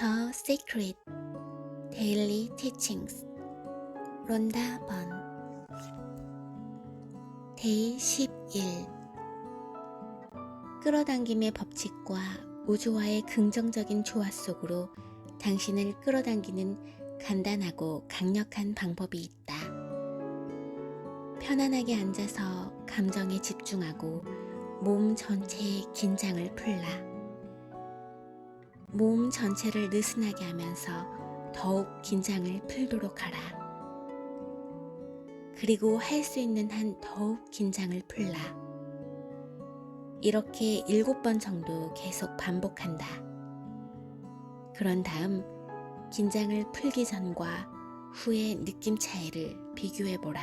The Secret Daily Teachings 론다 번 데이 11 끌어당김의 법칙과 우주와의 긍정적인 조화 속으로 당신을 끌어당기는 간단하고 강력한 방법이 있다. 편안하게 앉아서 감정에 집중하고 몸 전체의 긴장을 풀라. 몸 전체를 느슨하게 하면서 더욱 긴장을 풀도록 하라. 그리고 할 수 있는 한 더욱 긴장을 풀라. 이렇게 일곱 번 정도 계속 반복한다. 그런 다음 긴장을 풀기 전과 후의 느낌 차이를 비교해 보라.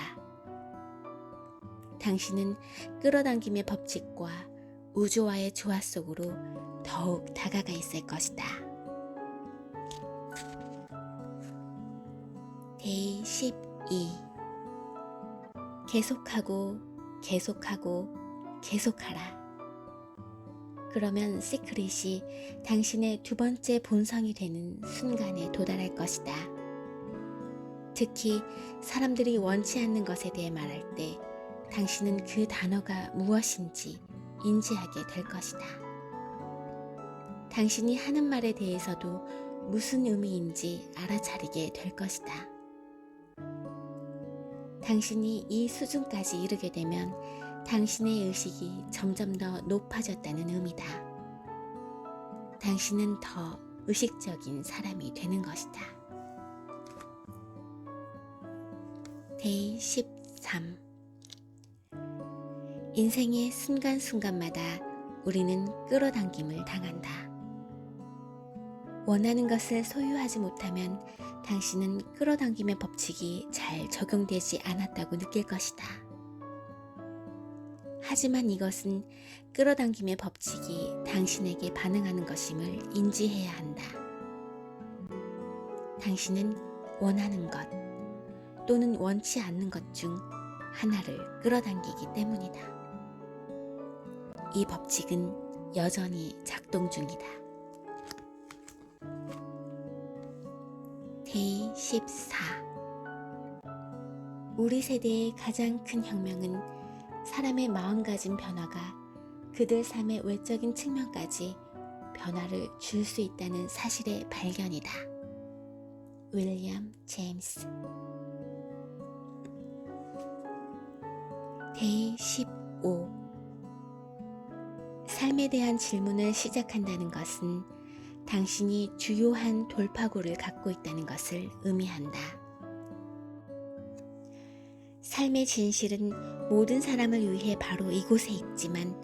당신은 끌어당김의 법칙과 우주와의 조화 속으로 더욱 다가가 있을 것이다. 데이 12 계속하고 계속하고 계속하라. 그러면 시크릿이 당신의 두 번째 본성이 되는 순간에 도달할 것이다. 특히 사람들이 원치 않는 것에 대해 말할 때 당신은 그 단어가 무엇인지 인지하게 될 것이다. 당신이 하는 말에 대해서도 무슨 의미인지 알아차리게 될 것이다. 당신이 이 수준까지 이르게 되면 당신의 의식이 점점 더 높아졌다는 의미다. 당신은 더 의식적인 사람이 되는 것이다. 데이 13 인생의 순간순간마다 우리는 끌어당김을 당한다. 원하는 것을 소유하지 못하면 당신은 끌어당김의 법칙이 잘 적용되지 않았다고 느낄 것이다. 하지만 이것은 끌어당김의 법칙이 당신에게 반응하는 것임을 인지해야 한다. 당신은 원하는 것 또는 원치 않는 것 중 하나를 끌어당기기 때문이다. 이 법칙은 여전히 작동 중이다. 데이 14 우리 세대의 가장 큰 혁명은 사람의 마음가짐 변화가 그들 삶의 외적인 측면까지 변화를 줄 수 있다는 사실의 발견이다. 윌리엄 제임스 데이 15 삶에 대한 질문을 시작한다는 것은 당신이 주요한 돌파구를 갖고 있다는 것을 의미한다. 삶의 진실은 모든 사람을 위해 바로 이곳에 있지만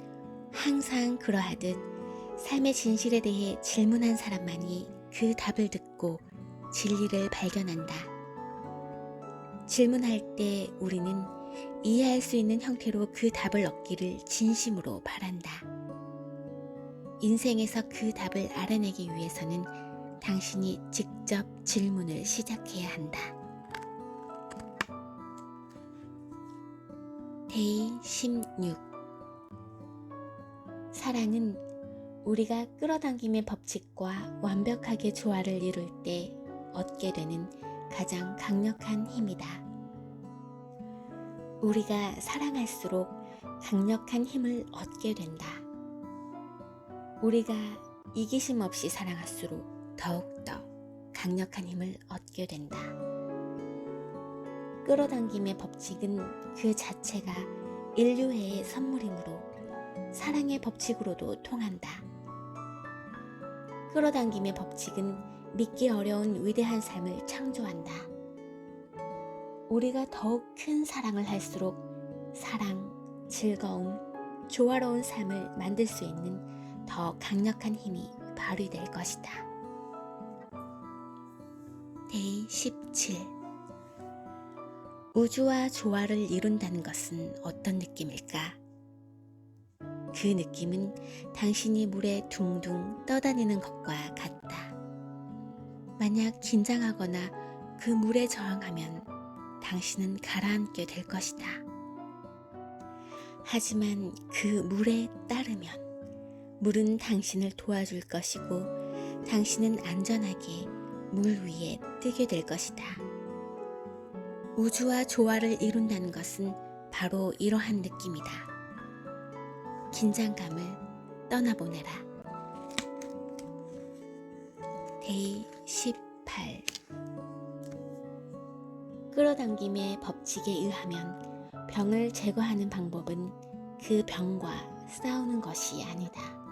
항상 그러하듯 삶의 진실에 대해 질문한 사람만이 그 답을 듣고 진리를 발견한다. 질문할 때 우리는 이해할 수 있는 형태로 그 답을 얻기를 진심으로 바란다. 인생에서 그 답을 알아내기 위해서는 당신이 직접 질문을 시작해야 한다. 데이 16 사랑은 우리가 끌어당김의 법칙과 완벽하게 조화를 이룰 때 얻게 되는 가장 강력한 힘이다. 우리가 사랑할수록 강력한 힘을 얻게 된다. 우리가 이기심 없이 사랑할수록 더욱더 강력한 힘을 얻게 된다. 끌어당김의 법칙은 그 자체가 인류회의 선물이므로 사랑의 법칙으로도 통한다. 끌어당김의 법칙은 믿기 어려운 위대한 삶을 창조한다. 우리가 더욱 큰 사랑을 할수록 사랑, 즐거움, 조화로운 삶을 만들 수 있는 더 강력한 힘이 발휘될 것이다. 데이 17 우주와 조화를 이룬다는 것은 어떤 느낌일까? 그 느낌은 당신이 물에 둥둥 떠다니는 것과 같다. 만약 긴장하거나 그 물에 저항하면 당신은 가라앉게 될 것이다. 하지만 그 물에 따르면 물은 당신을 도와줄 것이고 당신은 안전하게 물 위에 뜨게 될 것이다. 우주와 조화를 이룬다는 것은 바로 이러한 느낌이다. 긴장감을 떠나보내라. 데이 18 끌어당김의 법칙에 의하면 병을 제거하는 방법은 그 병과 싸우는 것이 아니다.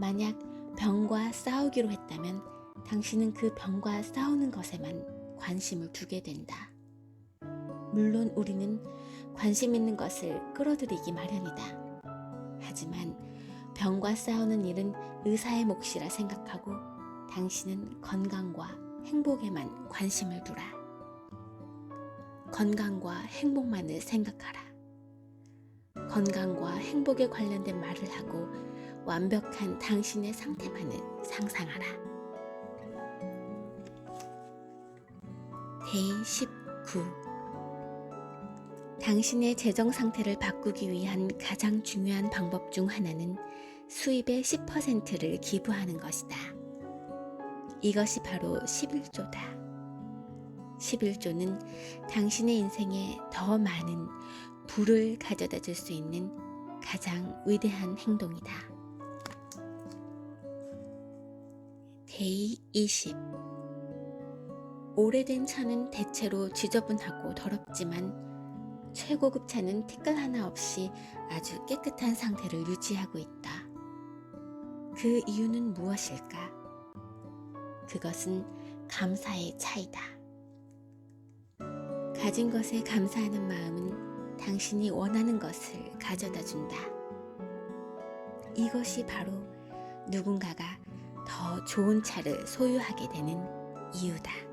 만약 병과 싸우기로 했다면 당신은 그 병과 싸우는 것에만 관심을 두게 된다. 물론 우리는 관심 있는 것을 끌어들이기 마련이다. 하지만 병과 싸우는 일은 의사의 몫이라 생각하고 당신은 건강과 행복에만 관심을 두라. 건강과 행복만을 생각하라. 건강과 행복에 관련된 말을 하고 완벽한 당신의 상태만을 상상하라. 데이 19 당신의 재정 상태를 바꾸기 위한 가장 중요한 방법 중 하나는 수입의 10%를 기부하는 것이다. 이것이 바로 11조다. 11조는 당신의 인생에 더 많은 부를 가져다 줄 수 있는 가장 위대한 행동이다. 데이 20 오래된 차는 대체로 지저분하고 더럽지만 최고급 차는 티끌 하나 없이 아주 깨끗한 상태를 유지하고 있다. 그 이유는 무엇일까? 그것은 감사의 차이다. 가진 것에 감사하는 마음은 당신이 원하는 것을 가져다 준다. 이것이 바로 누군가가 더 좋은 차를 소유하게 되는 이유다.